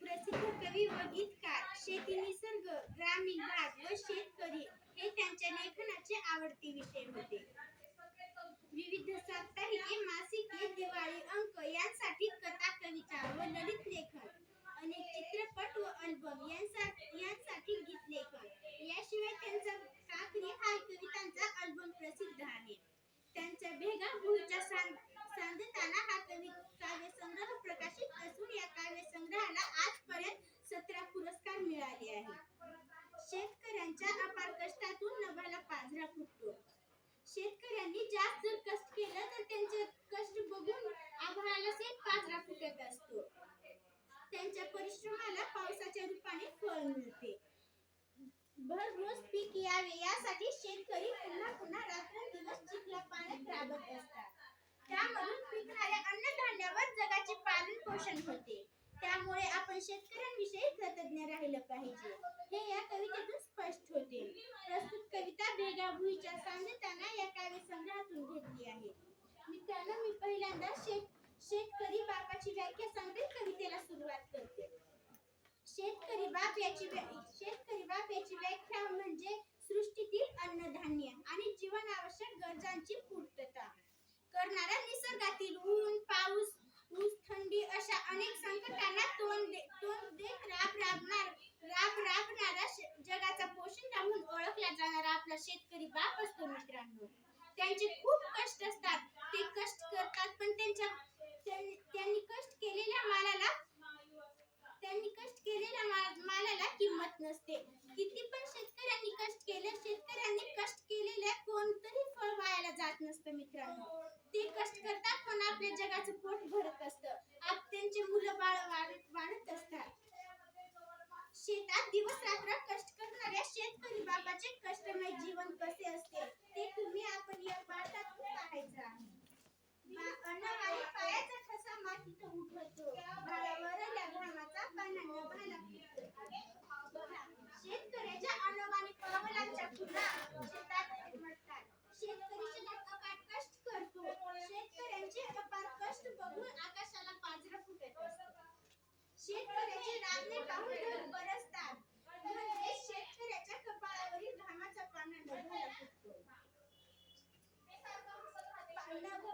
प्रसिद्ध कवी व गीतकार शेती निसर्ग ग्रामीण भाग व शेतकरी हे त्यांच्या लेखनाचे आवडते विषय होते. विविध साप्ताहिके मासिके दिवाळी अंक यांसाठी कथा कविता व ललित लेखन अनेक चित्रपट व अल्बम यांसाठी यांसाठी गीत लेखन याशिवाय त्यांचा काकरी हा कवितांचा अल्बम प्रसिद्ध आहे त्यांच्या भेगा भुईच्या सांग सांगताना हा कवी काव्यसंग्रह प्रकाशित असून या काव्यसंग्रहाला आजपर्यंत सतरा पुरस्कार आहे. शेतकऱ्यांच्या अपार कष्टातून नभाला पांझरा फुटतो. शेतकऱ्यांनी जास्त जर कष्ट केलं तर त्यांचे कष्ट बघून आभाळाला सेट पाझरा फुटत असतो. त्यांच्या परिश्रमाला पावसाच्या रूपाने फळ मिळते. भरघोस पीक यावे यासाठी शेतकरी पुन्हा पुन्हा रात्रंदिवस चिखला पाण्यात राबत असतात. त्यामधून पिकणाऱ्या अन्नधान्यावर जगाचे पालन पोषण होते. त्यामुळे आपण शेतकऱ्यांविषयी कृतज्ञ राहिलं पाहिजे. हे या कवितेतून स्पष्ट होते. प्रस्तुत कविता भेगा भुईच्या सांगताना या काव्य संग्रहातून घेतली आहे. मित्रांनो मी पहिल्यांदा शेत शेतकरी बापाची व्याख्या सांगत कवितेला सुरुवात करते. शेतकरी बाप याची शेतकरी बाप याची व्याख्या म्हणजे सृष्टीतील अन्नधान्य आणि जीवन आवश्यक गरजांची पूर्तता करणारा निसर्गातील आपला शेतकरी बाप असतो मित्रांनो. त्यांचे खूप कष्ट असतात. ते कष्ट करतात पण त्यांच्या त्यांनी कष्ट केलेल्या मालाला त्यांनी कष्ट केलेल्या मालाला किंमत नसते. किती पण शेतकऱ्यांनी कष्ट केले शेतकऱ्यांनी कष्ट केलेल्या कोणतंही फळ वायाला जात नसतं मित्रांनो. ते कष्ट करतात पण आपल्या जगाचं पोट भरत असतं. आप त्यांचे मुलं बाळ वाढत वाढत असतात. शेतात दिवस रात्र कष्ट करणाऱ्या शेतकरी बाबाचे कष्टमय जीवन कसे असते ते तुम्ही आपण या पाठातून पाहायचं आहे बा- अन्नवाणी पायाचा ठसा मातीत उठवतो बाळावरल्या घामाचा पानांना भाला फुटतो. बघा, शेतकऱ्याच्या अन्नवाणी पावलांच्या खुणा शेतात उमटतात शेतकरी शेतात अपार कष्ट करतो शेतकऱ्यांचे अपार कष्ट बघून आकाशाला पाजरा फुटत असतो शेतकऱ्याचे रांगणे पाहून ढग बरसतात. म्हणजे शेतकऱ्याच्या कपाळावरील घामाचा पाना भाला फुटतो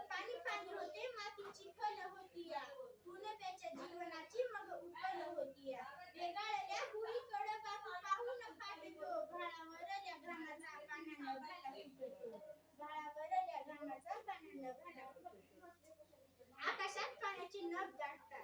पाणी पाणी होते मातीची कल होती या पुनव्याच्या जीवनाची मग उकल होती या वेगाळल्या हुई बापू पाहून फाटतो. भाळावरल्या घामाचा पाण्यानं भाला फुटतो भाळावरल्या घामाचा पाण्यानं भाला फुटतो आकाशात पाण्याची नभ दाटतात दाटतात